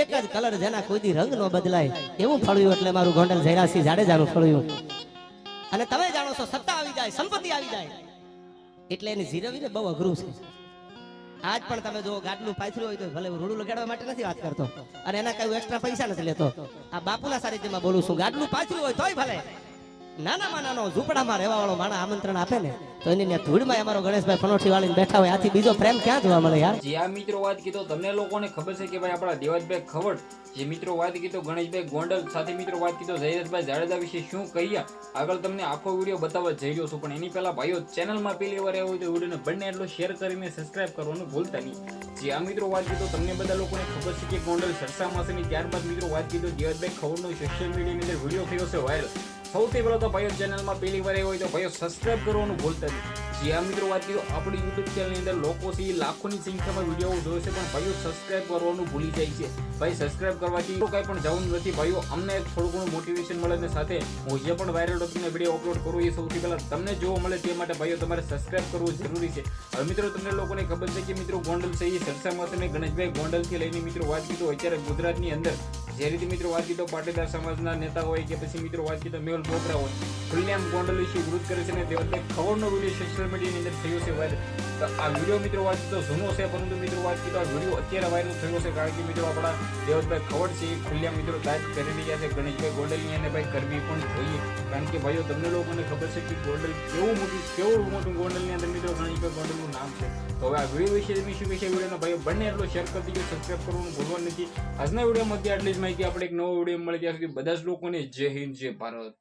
એક જ કલર જેના કોઈ રંગ નો બદલાય, એવું ફળ્યું એટલે મારું ગોંડલ જયરાસિંહ જાડેજાનું ફળ્યું. અને તમે જાણો છો, સત્તા આવી જાય, સંપત્તિ આવી જાય. એટલે એની જીરવીને બહુ અઘરું છે. આજ પણ તમે જો ગાડલું પાથર્યું હોય તો ભલે રૂડું લગાડવા માટે નથી વાત કરતો. અને એના કઈ એક્સ્ટ્રા પૈસા નથી લેતો. આ બાપુના સાનિધ્યમાં બોલું છું ગાડલું પાથર્યું હોય તોય ભલે. નાનામાં નાનો ઝૂંપડામાં રહેવા વાળો માણસ આમંત્રણ આપે ને, તો એની ધૂળમાં અમારો ગણેશભાઈ પનોઠી વાળીને બેઠા હોય. આથી બીજો પ્રેમ ક્યાં જોવા મળે યાર? જે આ મિત્રો વાત કીધો, તમને લોકોને ખબર છે કે ભાઈ આપણા દેવાજભાઈ ખવડ, જે મિત્રો વાત કીધો, ગણેશભાઈ ગોંડલ, સાથે મિત્રો વાત કીધો જયરથભાઈ જાડેજા વિશે શું કહ્યા? આગળ તમને આખો વીડિયો બતાવવા જઈ રહ્યો છું, પણ એની પહેલા ભાઈઓ ચેનલમાં પહેલી વાર આવ્યો તો વિડીયોને બંને એટલો શેર કરીને સબસ્ક્રાઇબ કરવાનું ભૂલતા નહીં. જે આ મિત્રો વાત કીધો, તમને બધા લોકોને ખબર છે કે ગોંડલ સરસામાં છે ત્યારબાદ મિત્રો વાત કીધો, દેવાજભાઈ ખવડનો સોશિયલ મીડિયાની અંદર વીડિયો થયો છે વાયરલ સૌથી પહેલાં તો ભાઈઓ ચેનલમાં પહેલી વાર એ હોય તો ભાઈઓ સબસ્ક્રાઇબ કરવાનું ભૂલતા નહીં. જે આ મિત્રો વાત કીધો આપણી યુટ્યુબ ચેનલની અંદર લોકોથી લાખોની સંખ્યામાં વીડિયો જોયો છે, પણ ભાઈઓ સબસ્ક્રાઇબ કરવાનું ભૂલી જાય છે. ભાઈ સબસ્ક્રાઇબ કરવાથી કંઈ પણ જવું નથી. ભાઈઓ અમને થોડું ઘણું મોટિવેશન મળે ને સાથે હું જે પણ વાયરલ ટોપિકને વીડિયો અપલોડ કરું એ સૌથી પહેલાં તમને જોવા મળે તે માટે ભાઈઓ તમારે સબસ્ક્રાઇબ કરવું જરૂરી છે. હવે મિત્રો તમને લોકોને ખબર છે કે મિત્રો ગોંડલ છે એ સરસામાં તમે ગણેશભાઈ ગોંડલથી લઈને મિત્રો વાત કીધો અત્યારે ગુજરાતની અંદર જે રીતે મિત્રો વાત કીધો પાટીદાર સમાજના નેતા હોય કે પછી મિત્રો વાત કીધો મેહુલ બોકરા હોય, ખુલ્લેઆમ ગોંડલ વિશે વિરોધ કરે છે અને તે વખતે ખવડનો વીડિયો સોશિયલ મીડિયાની અંદર થયો છે વાયરલ. તો આ વીડિયો મિત્રો વાત તો જૂનો છે, પરંતુ મિત્રો વાત કીધો આ વીડિયો અત્યારે વાયરલ થયો છે કારણ કે મિત્રો આપણા દેવતભાઈ ખવડ છે એ ખુલ્લેઆમ મિત્રો દાજ કરી રહ્યા છે ગણેશભાઈ ગોંડલની અને ભાઈ કરવી પણ જોઈએ. કારણ કે ભાઈઓ, તમને લોકોને ખબર છે કે ગોંડલ કેવું મોટું કેવું મોટું ગોંડલની અંદર મિત્રો ગણેશભાઈ ગોંડલનું નામ છે. તો હવે આ વીડિયો વિશે તમે વિશે વિડીયોનો ભાઈઓ બંને એટલો શેર કરી દીધો સબસ્ક્રાઈબ કરવાનું ભૂલવાનું નથી. આજના વિડીયોમાં આટલી જ. માહિતી આપણે એક નવો વીડિયો મળી ત્યાં સુધી બધા જ લોકોને જય હિન્દ, જય ભારત.